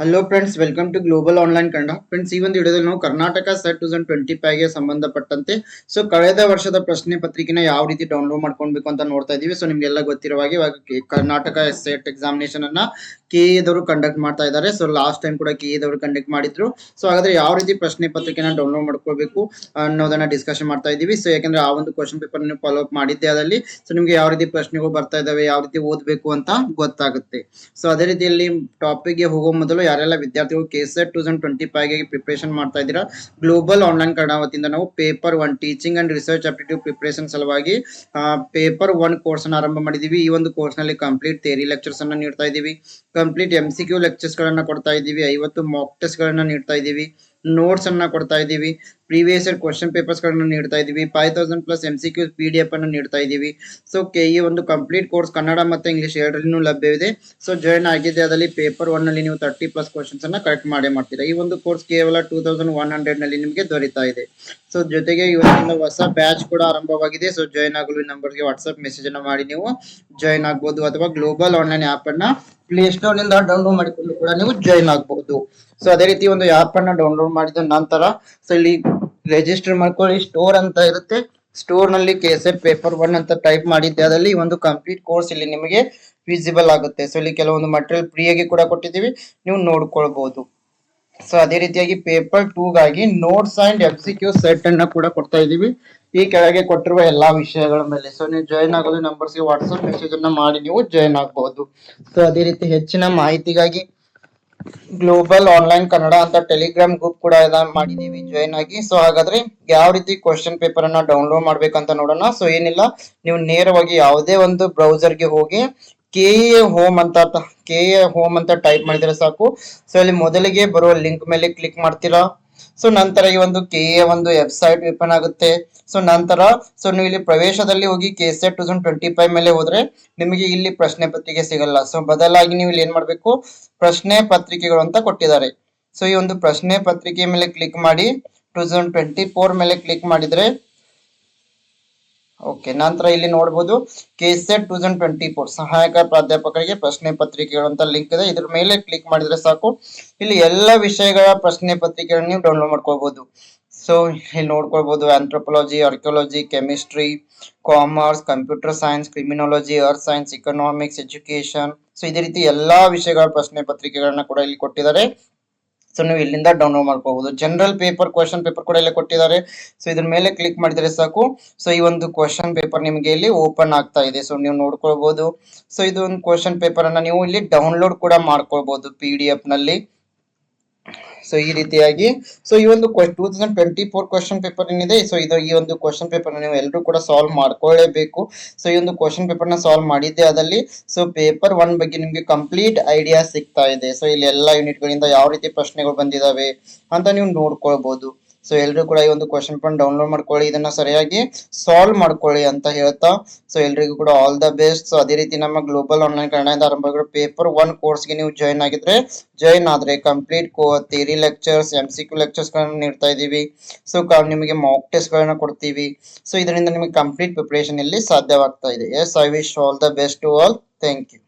Hello friends welcome to global online Kannada friends ಈ ಒಂದು ವಿಡಿಯೋದಲ್ಲಿ ನಾವು ಕರ್ನಾಟಕ ಸೆಟ್ ಟೂ ಟ್ವೆಂಟಿ ಫೈವ್ಗೆ ಸಂಬಂಧಪಟ್ಟಂತೆ ಸೊ ಕಳೆದ ವರ್ಷದ ಪ್ರಶ್ನೆ ಪತ್ರಿಕೆನ ಯಾವ ರೀತಿ ಡೌನ್ಲೋಡ್ ಮಾಡ್ಕೊಬೇಕು ಅಂತ ನೋಡ್ತಾ ಇದೀವಿ. ಸೊ ನಿಮ್ಗೆಲ್ಲ ಗೊತ್ತಿರುವ ಹಾಗೆ ಇವಾಗ ಕರ್ನಾಟಕ ಸೆಟ್ ಎಕ್ಸಾಮಿನೇಷನ್ ಅನ್ನ ಕೆ ದವರು ಕಂಡಕ್ಟ್ ಮಾಡ್ತಾ ಇದ್ದಾರೆ ಸೊ ಲಾಸ್ಟ್ ಟೈಮ್ ಕೂಡ ಕೆ ದವರು ಕಂಡಕ್ಟ್ ಮಾಡಿದ್ರು. ಸೊ ಹಾಗಾದ್ರೆ ಯಾವ ರೀತಿ ಪ್ರಶ್ನೆ ಪತ್ರಿಕೆನ ಡೌನ್ಲೋಡ್ ಮಾಡ್ಕೋಬೇಕು ಅನ್ನೋದನ್ನ ಡಿಸ್ಕಷನ್ ಮಾಡ್ತಾ ಇದೀವಿ. ಸೊ ಯಾಕಂದ್ರೆ ಆ ಒಂದು ಕ್ವಶನ್ ಪೇಪರ್ ನೀವು ಫಾಲೋ ಅಪ್ ಮಾಡಿದ್ದೆ ಅದರಲ್ಲಿ ಸೊ ನಿಮ್ಗೆ ಯಾವ ರೀತಿ ಪ್ರಶ್ನೆಗಳು ಬರ್ತಾ ಇದಾವೆ, ಯಾವ ರೀತಿ ಓದಬೇಕು ಅಂತ ಗೊತ್ತಾಗುತ್ತೆ. ಸೊ ಅದೇ ರೀತಿಯಲ್ಲಿ ಟಾಪಿಕ್ಗೆ ಹೋಗೋ ಮೊದಲು ಯಾರೆಲ್ಲ ವಿದ್ಯಾರ್ಥಿಗಳು K set two thousand twenty ಫೈವ್ಗೆ preparation ಮಾಡ್ತಾ ಇದ್ದೀರಾ ಗ್ಲೋಬಲ್ ಆನ್ಲೈನ್ ಕನ್ನಡ ವತಿಯಿಂದ ನಾವು paper one teaching and research aptitude preparation ಸಲುವಾಗಿ ಪೇಪರ್ ಒನ್ ಕೋರ್ಸ್ ಅನ್ನ ಆರಂಭ ಮಾಡಿದೀವಿ ಈ ಒಂದು ಕೋರ್ಸ್ನಲ್ಲಿ ಕಂಪ್ಲೀಟ್ ಥೇರಿ ಲೆಕ್ಚರ್ಸ್ ಅನ್ನ ನೀಡ್ತಾ ಇದ್ದೀವಿ. Complete M C Q lectures ಗಳನ್ನ ಕೊಡ್ತಾ ಇದೀವಿ ಐವತ್ತು ಮಾಕ್ ಟೆಸ್ಟ್ ಗಳನ್ನ ನೀಡ್ತಾ ಇದ್ದೀವಿ. ನೋಟ್ಸ್ ಅನ್ನ ಕೊಡ್ತಾ ಇದ್ದೀವಿ. ಪ್ರೀವಿಯಸ್ ಇಯರ್ ಕ್ವಶನ್ ಪೇಪರ್ಸ್ ಗಳನ್ನ ನೀಡ್ತಾ ಇದೀವಿ five thousand plus M C Qs P D F ಅನ್ನು ನೀಡ್ತಾ ಇದೀವಿ ಸೊ ಕೆ ಈ ಒಂದು ಕಂಪ್ಲೀಟ್ ಕೋರ್ಸ್ ಕನ್ನಡ ಮತ್ತೆ ಇಂಗ್ಲಿಷ್ ಎರಡರಲ್ಲೂ ಲಭ್ಯವಿದೆ. ಸೊ ಜಾಯಿನ್ ಆಗಿದೆ. ಅದರಲ್ಲಿ ಪೇಪರ್ ಒನ್ನಲ್ಲಿ ನೀವು ತರ್ಟಿ ಪ್ಲಸ್ ಕ್ವಶನ್ಸ್ ಅನ್ನ ಕರೆಕ್ಟ್ ಮಾಡೇ ಮಾಡ್ತೀರಾ. ಈ ಒಂದು ಕೋರ್ಸ್ ಕೇವಲ ಟೂ ತೌಸಂಡ್ ಒನ್ ಹಂಡ್ರೆಡ್ನಲ್ಲಿ ನಿಮಗೆ ದೊರೀತಾ ಇದೆ. ಸೊ ಜೊತೆಗೆ ಇವತ್ತಿನ ಹೊಸ ಬ್ಯಾಚ್ ಕೂಡ ಆರಂಭವಾಗಿದೆ. ಸೊ ಜಾಯಿನ್ ಆಗಲು ನಂಬರ್ಗೆ ವಾಟ್ಸ್ಆಪ್ ಮೆಸೇಜ್ ಅನ್ನ ಮಾಡಿ ನೀವು ಜಾಯಿನ್ ಆಗಬಹುದು ಅಥವಾ ಗ್ಲೋಬಲ್ ಆನ್ಲೈನ್ ಆಪ್ ಅನ್ನ ಪ್ಲೇ ಸ್ಟೋರ್ನಿಂದ ಡೌನ್ಲೋಡ್ ಮಾಡಿಕೊಂಡು ಕೂಡ ನೀವು ಜಾಯಿನ್ ಆಗಬಹುದು ಸೊ ಅದೇ ರೀತಿ ಒಂದು ಆಪ್ ಅನ್ನ ಡೌನ್ಲೋಡ್ ಮಾಡಿದ ನಂತರ ಸೊ ಇಲ್ಲಿ ರಿಜಿಸ್ಟರ್ ಮಾಡ್ಕೊಳ್ಳಿ. ಸ್ಟೋರ್ ಅಂತ ಇರುತ್ತೆ. ಸ್ಟೋರ್ನಲ್ಲಿ ಕೆಸೆಟ್ ಪೇಪರ್ ಒನ್ ಅಂತ ಟೈಪ್ ಮಾಡಿದ್ದೆ. ಅದರಲ್ಲಿ ಒಂದು ಕಂಪ್ಲೀಟ್ ಕೋರ್ಸ್ ಇಲ್ಲಿ ನಿಮಗೆ ವಿಸಿಬಲ್ ಆಗುತ್ತೆ. ಸೊ ಇಲ್ಲಿ ಕೆಲವೊಂದು ಮಟೀರಿಯಲ್ ಫ್ರೀ ಕೂಡ ಕೊಟ್ಟಿದ್ದೀವಿ. ನೀವು ನೋಡ್ಕೊಳ್ಬಹುದು ಸೊ ಅದೇ ರೀತಿಯಾಗಿ paper ಟೂಗಾಗಿ notes and F C Q set ಅನ್ನ ಕೂಡ ಕೊಡ್ತಾ ಇದೀವಿ ಈ ಕೆಳಗೆ ಕೊಟ್ಟಿರುವ ಎಲ್ಲಾ ವಿಷಯಗಳ ಮೇಲೆ. ಸೊ ನೀವು ಜಾಯಿನ್ ಆಗೋದು ನಂಬರ್ಸ್ಗೆ ವಾಟ್ಸ್ಆಪ್ ಮೆಸೇಜ್ ಅನ್ನ ಮಾಡಿ ನೀವು ಜಾಯಿನ್ ಆಗಬಹುದು ಸೊ ಅದೇ ರೀತಿ ಹೆಚ್ಚಿನ ಮಾಹಿತಿಗಾಗಿ ಗ್ಲೋಬಲ್ ಆನ್ಲೈನ್ ಕನ್ನಡ ಅಂತ ಟೆಲಿಗ್ರಾಮ್ ಗ್ರೂಪ್ ಕೂಡ ಮಾಡಿದೀವಿ ಜಾಯ್ನ್ ಆಗಿ. ಸೊ ಹಾಗಾದ್ರೆ ಯಾವ ರೀತಿ ಕ್ವಶನ್ ಪೇಪರ್ ಅನ್ನ ಡೌನ್ಲೋಡ್ ಮಾಡ್ಬೇಕಂತ ನೋಡೋಣ. ಸೊ ಏನಿಲ್ಲ, ನೀವು ನೇರವಾಗಿ ಯಾವುದೇ ಒಂದು ಬ್ರೌಸರ್ಗೆ ಹೋಗಿ ಕೆ ಎ ಹೋಮ್ ಅಂತ ಕೆ ಎ ಹೋಮ್ ಅಂತ ಟೈಪ್ ಮಾಡಿದ್ರೆ ಸಾಕು. ಸೊ ಇಲ್ಲಿ ಮೊದಲಿಗೆ ಬರುವ ಲಿಂಕ್ ಮೇಲೆ ಕ್ಲಿಕ್ ಮಾಡ್ತೀರಾ? ಸೊ ನಂತರ ಈ ಒಂದು ಕೆ ಎ ಒಂದು ವೆಬ್ಸೈಟ್ ಓಪನ್ ಆಗುತ್ತೆ. ಸೊ ನಂತರ, ಸೊ ನೀವು ಇಲ್ಲಿ ಪ್ರವೇಶದಲ್ಲಿ ಹೋಗಿ K set two thousand twenty five ಮೇಲೆ ಹೋದ್ರೆ ನಿಮಗೆ ಇಲ್ಲಿ ಪ್ರಶ್ನೆ ಪತ್ರಿಕೆ ಸಿಗಲ್ಲ. ಸೊ ಬದಲಾಗಿ ನೀವು ಇಲ್ಲಿ ಏನ್ ಮಾಡ್ಬೇಕು? ಪ್ರಶ್ನೆ ಪತ್ರಿಕೆಗಳು ಅಂತ ಕೊಟ್ಟಿದ್ದಾರೆ. ಸೊ ಈ ಒಂದು ಪ್ರಶ್ನೆ ಪತ್ರಿಕೆ ಮೇಲೆ ಕ್ಲಿಕ್ ಮಾಡಿ ಟೂ ತೌಸಂಡ್ ಟ್ವೆಂಟಿ ಫೋರ್ ಮೇಲೆ ಕ್ಲಿಕ್ ಮಾಡಿದ್ರೆ ಓಕೆ ನಂತರ ಇಲ್ಲಿ ನೋಡಬಹುದು KSET two thousand twenty four ಸಹಾಯಕ ಪ್ರಾಧ್ಯಾಪಕರಿಗೆ ಪ್ರಶ್ನೆ ಪತ್ರಿಕೆಗಳು ಅಂತ ಲಿಂಕ್ ಇದೆ. ಇದ್ರ ಮೇಲೆ ಕ್ಲಿಕ್ ಮಾಡಿದ್ರೆ ಸಾಕು. ಇಲ್ಲಿ ಎಲ್ಲ ವಿಷಯಗಳ ಪ್ರಶ್ನೆ ಪತ್ರಿಕೆಗಳನ್ನ ನೀವು ಡೌನ್ಲೋಡ್ ಮಾಡ್ಕೋಬಹುದು ಸೊ ಇಲ್ಲಿ ನೋಡ್ಕೊಳ್ಬಹುದು anthropology archaeology chemistry commerce computer science criminology earth science economics education so ಇದೇ ರೀತಿ ಎಲ್ಲಾ ವಿಷಯಗಳ ಪ್ರಶ್ನೆ ಪತ್ರಿಕೆಗಳನ್ನ ಕೂಡ ಇಲ್ಲಿ ಕೊಟ್ಟಿದ್ದಾರೆ. ಸೊ ನೀವು ಇಲ್ಲಿಂದ ಡೌನ್ಲೋಡ್ ಮಾಡ್ಕೋಬಹುದು. ಜನರಲ್ ಪೇಪರ್ ಕ್ವಶನ್ ಪೇಪರ್ ಕೂಡ ಇಲ್ಲಿ ಕೊಟ್ಟಿದ್ದಾರೆ. ಸೊ ಇದ್ರ ಮೇಲೆ ಕ್ಲಿಕ್ ಮಾಡಿದ್ರೆ ಸಾಕು. ಸೊ ಈ ಒಂದು ಕ್ವಶನ್ ಪೇಪರ್ ನಿಮಗೆ ಇಲ್ಲಿ ಓಪನ್ ಆಗ್ತಾ ಇದೆ. ಸೊ ನೀವು ನೋಡ್ಕೊಳ್ಬಹುದು ಸೊ ಇದು ಒಂದು ಕ್ವಶನ್ ಪೇಪರ್ ಅನ್ನ ನೀವು ಇಲ್ಲಿ ಡೌನ್ಲೋಡ್ ಕೂಡ ಮಾಡ್ಕೊಳ್ಬಹುದು ಪಿ ನಲ್ಲಿ. ಸೊ ಈ ರೀತಿಯಾಗಿ. ಸೊ ಈ ಒಂದು two thousand twenty four question paper ಏನಿದೆ? ಸೊ ಇದು ಈ ಒಂದು ಕ್ವಶನ್ ಪೇಪರ್ ನೀವು ಎಲ್ಲರೂ ಕೂಡ ಸಾಲ್ವ್ ಮಾಡ್ಕೊಳ್ಳೇಬೇಕು. ಸೊ ಈ ಒಂದು ಕ್ವಶನ್ ಪೇಪರ್ನ ಸಾಲ್ವ್ ಮಾಡಿದ್ದೆ ಅದಲ್ಲಿ ಸೊ ಪೇಪರ್ ಒನ್ ಬಗ್ಗೆ ನಿಮಗೆ ಕಂಪ್ಲೀಟ್ ಐಡಿಯಾ ಸಿಗ್ತಾ ಇದೆ. ಸೊ ಇಲ್ಲಿ ಎಲ್ಲ ಯೂನಿಟ್ ಗಳಿಂದ ಯಾವ ರೀತಿ ಪ್ರಶ್ನೆಗಳು ಬಂದಿದಾವೆ ಅಂತ ನೀವು ನೋಡ್ಕೊಳ್ಬಹುದು ಸೊ ಎಲ್ಲರೂ ಕೂಡ ಈ ಒಂದು ಕ್ವಶನ್ ಪೇಪರ್ ಡೌನ್ಲೋಡ್ ಮಾಡ್ಕೊಳ್ಳಿ. ಇದನ್ನ ಸರಿಯಾಗಿ ಸಾಲ್ವ್ ಮಾಡ್ಕೊಳ್ಳಿ ಅಂತ ಹೇಳ್ತಾ. ಸೊ ಎಲ್ರಿಗೂ ಕೂಡ ಆಲ್ ದ ಬೆಸ್ಟ್ ಸೊ ಅದೇ ರೀತಿ ನಮ್ಮ ಗ್ಲೋಬಲ್ ಆನ್ಲೈನ್ ಕನ್ನಡ ಆರಂಭ ಪೇಪರ್ ಒನ್ ಕೋರ್ಸ್ಗೆ ನೀವು ಜಾಯಿನ್ ಆಗಿದ್ರೆ ಜಾಯಿನ್ ಆದ್ರೆ complete theory lectures M C Q lectures ಗಳನ್ನ ನೀಡ್ತಾ ಇದೀವಿ ಸೊ ನಿಮಗೆ ಮಾಕ್ ಟೆಸ್ಟ್ ಗಳನ್ನ ಕೊಡ್ತೀವಿ. ಸೊ ಇದರಿಂದ ನಿಮಗೆ ಕಂಪ್ಲೀಟ್ ಪ್ರಿಪರೇಷನ್ ಇಲ್ಲಿ ಸಾಧ್ಯವಾಗ್ತಾ ಇದೆ. Yes I wish all the best to all thank you